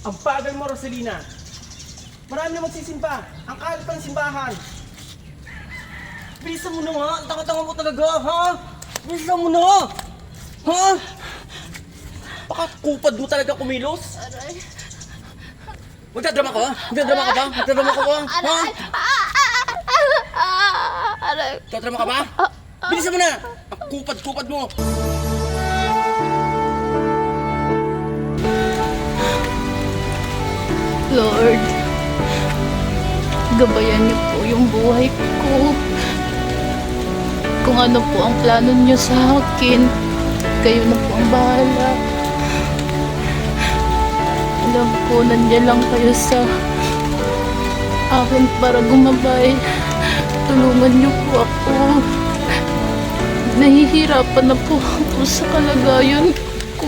Ang bagal mo, Rosalina. Marami na magsisimba. Ang kalat pa ng simbahan. Bilisan mo na nga. Ang tanga-tanga mo talaga, ha? Bilisan mo na. Ha? Baka kupad mo talaga kumilos. Aray. Magdadrama ka? Magdadrama ka ba? Magdadrama ka ba? Ha? Aray. Ah, ah, ah, Aray. Magdadrama ka ba? Bilisan mo na. Ang kupad-kupad mo. Lord, gabayan niyo po yung buhay ko. Kung ano po ang plano niyo sa akin, kayo na po ang bahala. Alam ko, nandiyan lang kayo sa akin para gumabay. Tulungan niyo po ako. Nahihirapan na po ako sa kalagayan ko.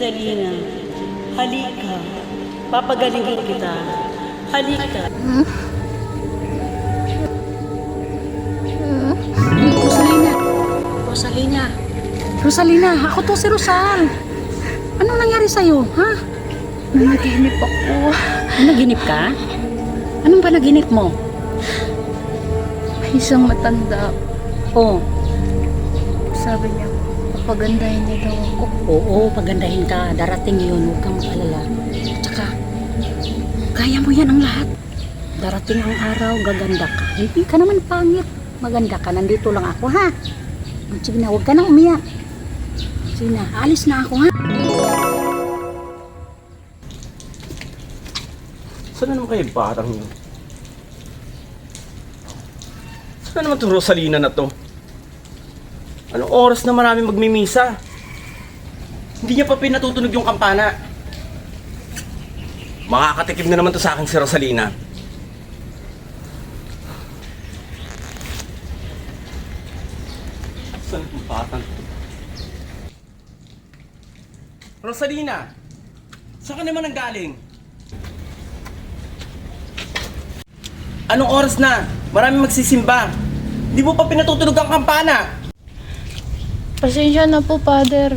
Rosalina, halika. Papagalingin kita. Halika. Rosalina. Rosalina. Rosalina, ako to si Rosal. Anong nangyari sa'yo, ha? Nanaginip ako. Naginip ka? Anong panaginip mo? May isang matanda. Oh, Sabi niya, papagandahin niya daw ako. oo, pagandahin ka. Darating yun, huwag kang mag-alala. At saka, kaya mo yan ang lahat. Darating ang araw, gaganda ka. Hindi ka naman pangit. Maganda ka, nandito lang ako, ha? Sige na, huwag ka nang umiyak. Sige na, alis na ako, ha? Saan na naman kayo batang yun? Saan na naman itong Rosalina na to? Anong oras na marami magmimisa? Hindi niya pa pinatutunog yung kampana. Makakatikim na naman to sa akin si Rosalina. Saan itong batang? Rosalina! Saan ka naman ang galing? Anong oras na? Marami magsisimba. Di mo pa pinatutunog ang kampana. Pasensya na po, Father.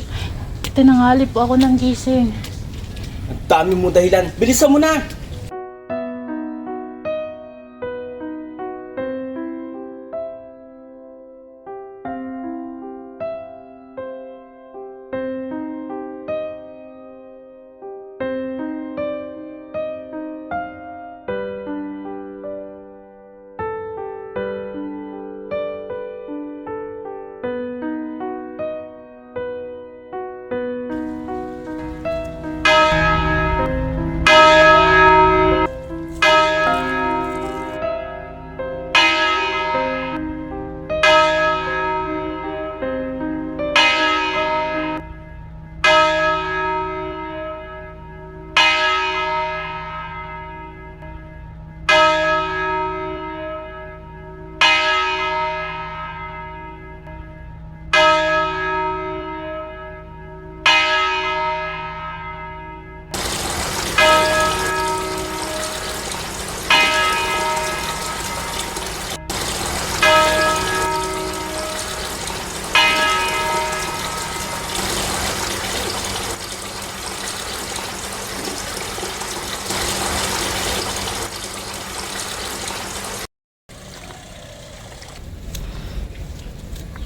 Tinanghali po ako ng gising. Ang dami mo dahilan. Bilisan mo na!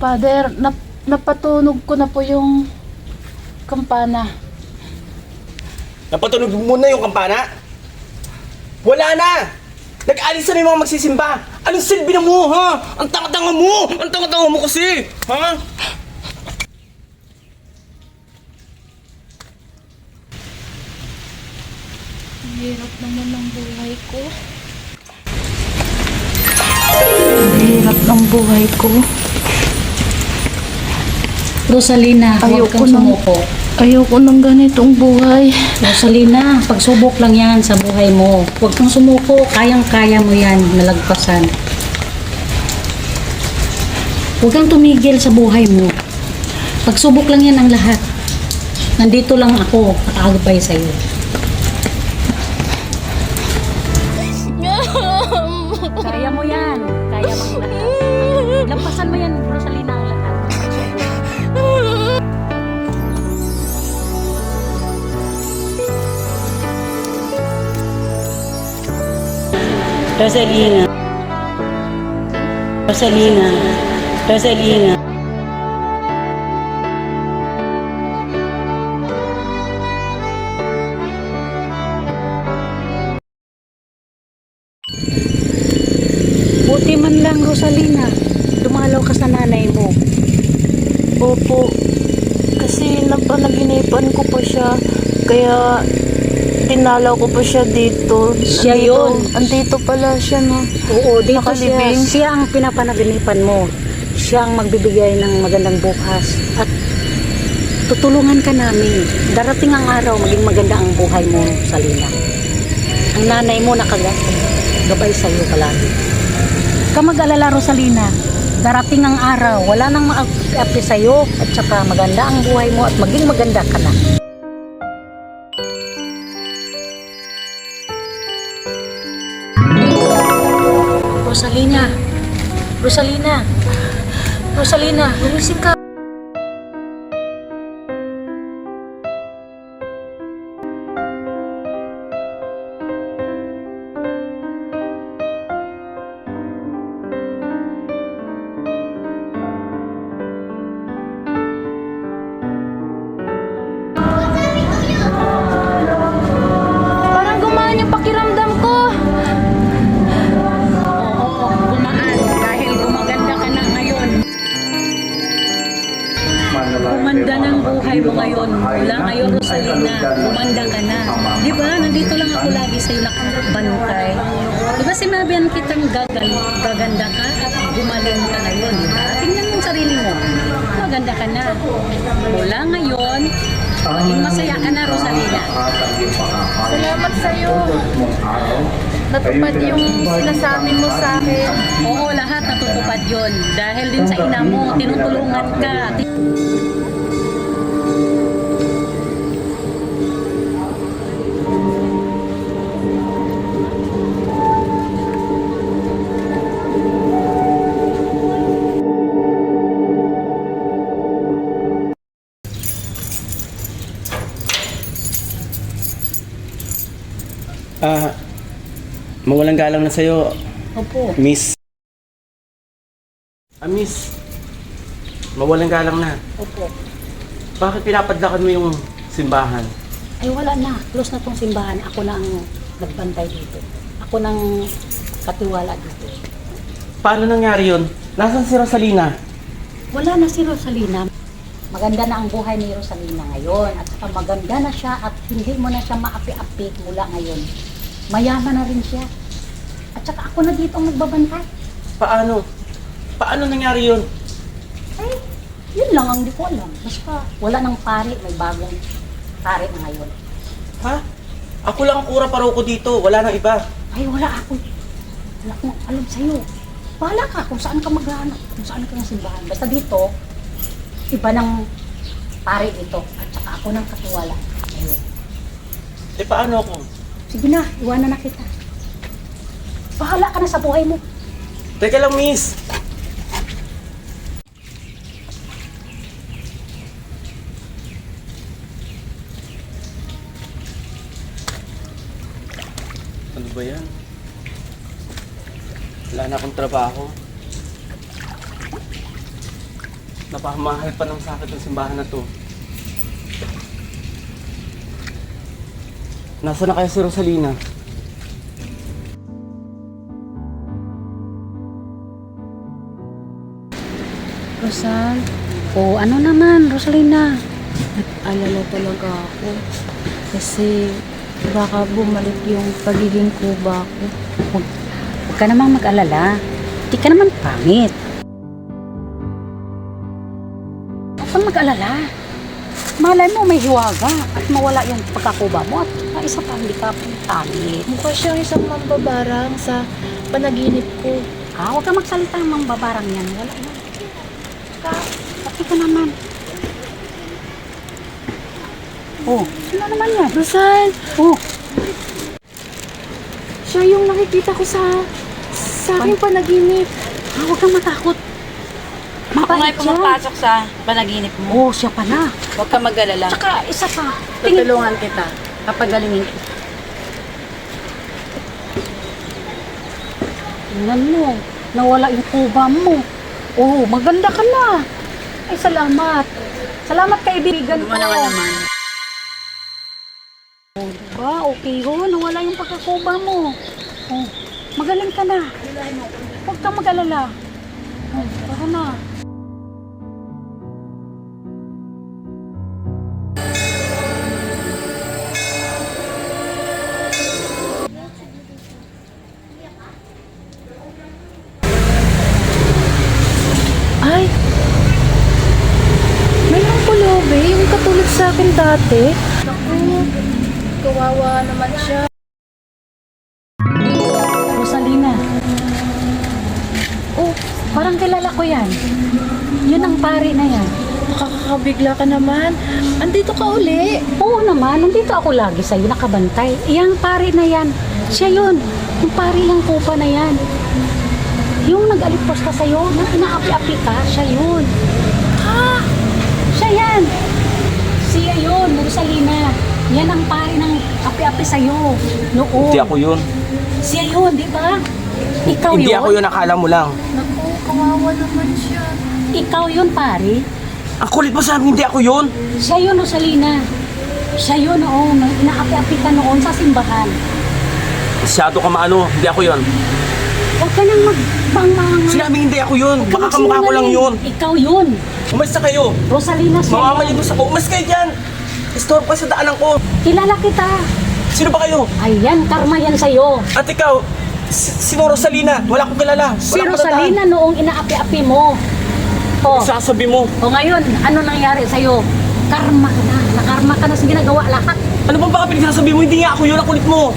Father, nap napatunog ko na po yung kampana. Napatunog mo na yung kampana? Wala na! Nag-alis na yung mga magsisimba! Anong silbi na mo, ha? Ang tanga-tanga mo! Ang tanga-tanga mo kasi! Ha? Ang hirap naman ng buhay ko. Ang hirap ng buhay ko. Rosalina, huwag Ayoko kang nang- sumuko. Ayoko ng ganitong buhay. Rosalina, pagsubok lang yan sa buhay mo. Huwag kang sumuko, kayang-kaya mo yan, malagpasan. Huwag kang tumigil sa buhay mo. Pagsubok lang yan ang lahat. Nandito lang ako, nakaagapay sa'yo. Rosalina. Rosalina. Rosalina. Buti man lang, Rosalina. Dumalaw ka sa nanay mo. Opo. Kasi napanaginipan ko po siya. Kaya dinalaw ko po siya dito. Siya Andito- yun. Andito pala siya no. Oo, dito siya. Nakalibing. Siya ang pinapanaginipan mo. Siya ang magbibigay ng magandang bukas. At tutulungan ka namin. Darating ang araw, maging maganda ang buhay mo, Salina. Ang nanay mo nakagabay sa iyo palagi. Ka mag-alala, Rosalina. Darating ang araw, wala nang maapi sa iyo at saka maganda ang buhay mo at maging maganda ka na. Rosalina. Rosalina. Rosalina, gumising ka. Ngayon. Mula ngayon, Rosalina, gumanda ka na. Di ba? Nandito lang ako lagi sa'yo nakabantay. Di ba sinabihan kitang gagal, gaganda ka at gumaling ka ngayon, di ba? Tingnan mo ang sarili mo. Maganda ka na. Mula ngayon, maging masaya ka na, Rosalina. Salamat sa'yo. Natupad yung sinasabi mo sa akin. Oo, lahat natutupad yon Dahil din sa ina mo, tinutulungan ka. Mawalang galang na sa'yo, Opo. Miss. Ah, Miss. Mawalang galang na. Opo. Bakit pinapadlakan mo yung simbahan? Ay wala na, close na tong simbahan. Ako na ang nagbantay dito. Ako nang katiwala dito. Paano nangyari yun? Nasaan si Rosalina? Wala na si Rosalina. Maganda na ang buhay ni Rosalina ngayon. At saka maganda na siya at hindi mo na siya maapi-api mula ngayon. Mayaman na rin siya. At saka ako na dito ang nagbabantay. Paano? Paano nangyari yun? Ay, yun lang ang di ko alam. Basta wala nang pari, may bagong pari na ngayon. Ha? Ako lang ang kura paroko dito. Wala nang iba. Ay, wala ako. Wala akong alam sa'yo. Bahala ka kung saan ka maghanap, kung saan ka ng simbahan. Basta dito, iba ng pare dito. At saka ako ng katiwala. Ayun. Eh, paano ako? Sige na, iwanan na kita. Bahala ka na sa buhay mo. Teka lang, Miss. Ano ba yan? Wala na akong trabaho. Napamahal pa ng sakit ng simbahan na to. Nasaan na kaya si Rosalina? Rosal, O ano naman, Rosalina? alala talaga ako. Kasi baka bumalik yung pagiging kuba ko. Huwag, huwag ka namang mag-alala. Di ka naman pangit. Huwag kang mag-alala. Malay mo may hiwaga at mawala yung pagkakuba mo at saka isa pa hindi ka pangit. Mukha siyang isang mambabarang sa panaginip ko. Ah, huwag ka magsalita ng mga babarang yan. Wala yan. Ka naman. Oh, sino naman yan? Rosal, Oh, siya yung nakikita ko sa sa aking panaginip. ah, huwag kang matakot. Ako nga'y Mabait siya. pumapasok sa panaginip mo. Oh, siya pa na. Huwag ka mag-alala. Tsaka isa pa. Tingin, Tutulungan kita. Papagalingin kita. tingnan mo. Nawala yung kuba mo. Oh, maganda ka na. Ay, salamat. Salamat kaibigan ko. naman naman. Oh, diba? Okay yun. Nawala yung pagkakuba mo. Oh, magaling ka na. Huwag kang mag-alala. Oh, na. Sa akin dati. Naku, kawawa naman siya. Rosalina. Oh, parang kilala ko yan. Yun ang pari na yan. Nakakabigla ka naman. Andito ka uli. Oo naman, nandito ako lagi sa'yo, nakabantay. Iyang pari na yan. Siya yun. Yung pari ng kupa na yan. Yung nag-alipos ka sa'yo, nang inaapi-api ka, siya yun. Ha? Siya yan. Siya yun, Rosalina. Yan ang pari ng api-api sa'yo. Noon. Hindi ako yun. Siya yun, di ba? Ikaw Hindi yun? ako yun, akala mo lang. Naku, kawawa naman siya. Ikaw yun, pari. Ang kulit mo sabi, hindi ako yun. Siya yun, Rosalina. Siya yun nang inaapi-api ka noon sa simbahan. Masyado ka maano, hindi ako yun. Huwag ka nang magbangmangan. Sinabi hindi ako yun, baka kamukha ko lang yun. Ikaw yun. Umalis na kayo. Rosalina siya. Mamamalimos ako. Umalis kayo dyan. Store pa sa daanan ko. Kilala kita. Sino ba kayo? Ayan, karma yan sa'yo. At ikaw, si- sino Rosalina? Wala akong kilala. Wala Si Rosalina noong inaapi-api mo. O, tandaan. Sasabi mo. o ngayon, ano nangyari sa'yo? Karma ka na. Nakarma ka na sa ginagawa lahat. Ano ba baka pinagsasabi mo? Hindi nga ako yun. Ang kulit mo.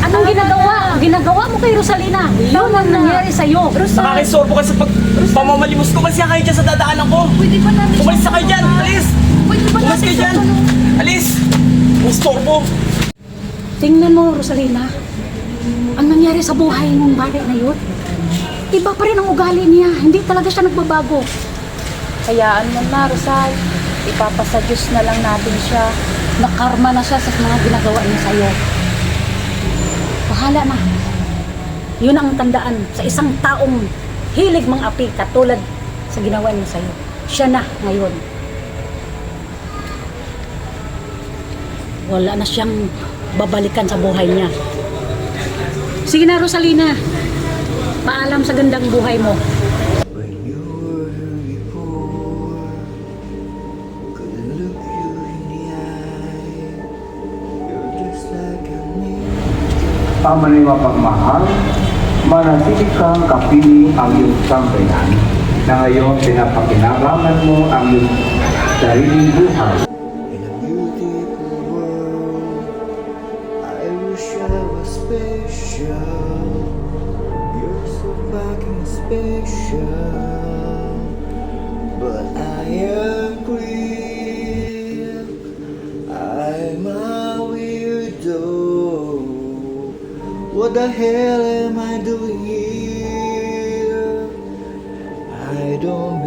Anong ginagawa? Ginagawa mo kay Rosalina. Yun ang nangyari sa'yo. Nakakaisorbo ka sa pag pamamalimos ko. Umalis ka kayo dyan sa dadaanan ko. Pwede ba namin Umalis na kayo dyan. Alis. Pwede ba Umalis natin kayo dyan. Alis. Ang storbo. Tingnan mo, Rosalina. Ang nangyari sa buhay ng bata na yun, iba pa rin ang ugali niya. Hindi talaga siya nagbabago. Hayaan mo na, Rosal. Ipapasa Diyos na lang natin siya. Nakarma na siya sa mga ginagawa niya sa'yo. Bahala na. Yun ang tandaan sa isang taong hilig mang api katulad sa ginawa niya sa'yo. Siya na ngayon. Wala na siyang babalikan sa buhay niya. Sige na, Rosalina. Paalam sa gandang buhay mo. When you were here before, couldn't look you in the eye. You're just like an angel. Pamaniwa pagmahal, manatili kang kapiling ang iyong sambayan na ngayon pinapakinabangan mo ang iyong sariling buhay. Special. You're so fucking special, but I am agree. I'm a weirdo. What the hell am I doing here? I don't.